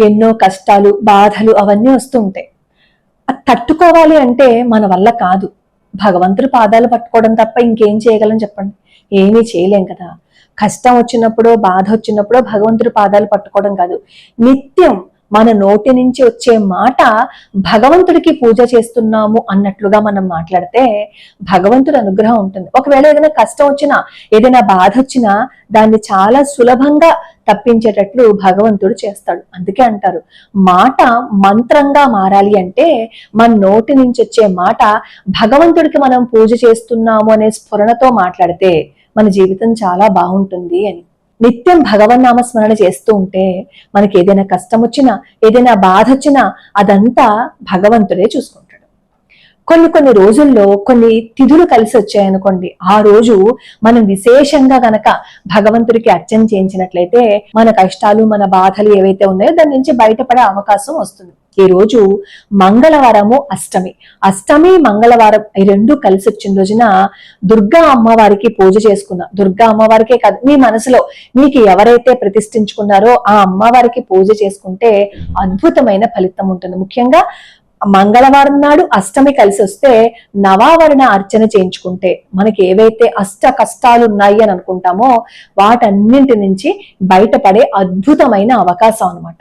ఎన్నో కష్టాలు బాధలు అవన్నీ వస్తూ ఉంటాయి. అది తట్టుకోవాలి అంటే మన వల్ల కాదు. భగవంతుడి పాదాలు పట్టుకోవడం తప్ప ఇంకేం చేయగలం చెప్పండి? ఏమీ చేయలేం కదా. కష్టం వచ్చినప్పుడో బాధ వచ్చినప్పుడో భగవంతుడి పాదాలు పట్టుకోవడం కాదు. నిత్యం మన నోటి నుంచి వచ్చే మాట భగవంతుడికి పూజ చేస్తున్నాము అన్నట్లుగా మనం మాట్లాడితే భగవంతుడి అనుగ్రహం ఉంటుంది. ఒకవేళ ఏదైనా కష్టం వచ్చినా ఏదైనా బాధ వచ్చినా దాన్ని చాలా సులభంగా తప్పించేటట్లు భగవంతుడు చేస్తాడు. అందుకే అంటారు మాట మంత్రంగా మారాలి అంటే మన నోటి నుంచి వచ్చే మాట భగవంతుడికి మనం పూజ చేస్తున్నాము అనే స్ఫురణతో మాట్లాడితే మన జీవితం చాలా బాగుంటుంది అని. నిత్యం భగవన్నామ స్మరణ చేస్తూ ఉంటే మనకి ఏదైనా కష్టం వచ్చినా ఏదైనా బాధ వచ్చినా అదంతా భగవంతుడే చూసుకుంటాడు. కొన్ని కొన్ని రోజుల్లో కొన్ని తిథులు కలిసి వచ్చాయనుకోండి ఆ రోజు మనం విశేషంగా గనక భగవంతుడికి అర్చన చేయించినట్లయితే మన కష్టాలు మన బాధలు ఏవైతే ఉన్నాయో దాని నుంచి బయటపడే అవకాశం వస్తుంది. ఈ రోజు మంగళవారము అష్టమి. అష్టమి మంగళవారం ఈ రెండు కలిసి వచ్చిన రోజున దుర్గా అమ్మవారికి పూజ చేసుకున్న. దుర్గా అమ్మవారికే కాదు మీ మనసులో మీకు ఎవరైతే ప్రతిష్ఠించుకున్నారో ఆ అమ్మవారికి పూజ చేసుకుంటే అద్భుతమైన ఫలితం ఉంటుంది. ముఖ్యంగా మంగళవారం నాడు అష్టమి కలిసి వస్తే నవావరణ అర్చన చేయించుకుంటే మనకి ఏవైతే అష్ట కష్టాలు ఉన్నాయి అని అనుకుంటామో వాటన్నింటి నుంచి బయటపడే అద్భుతమైన అవకాశం అనమాట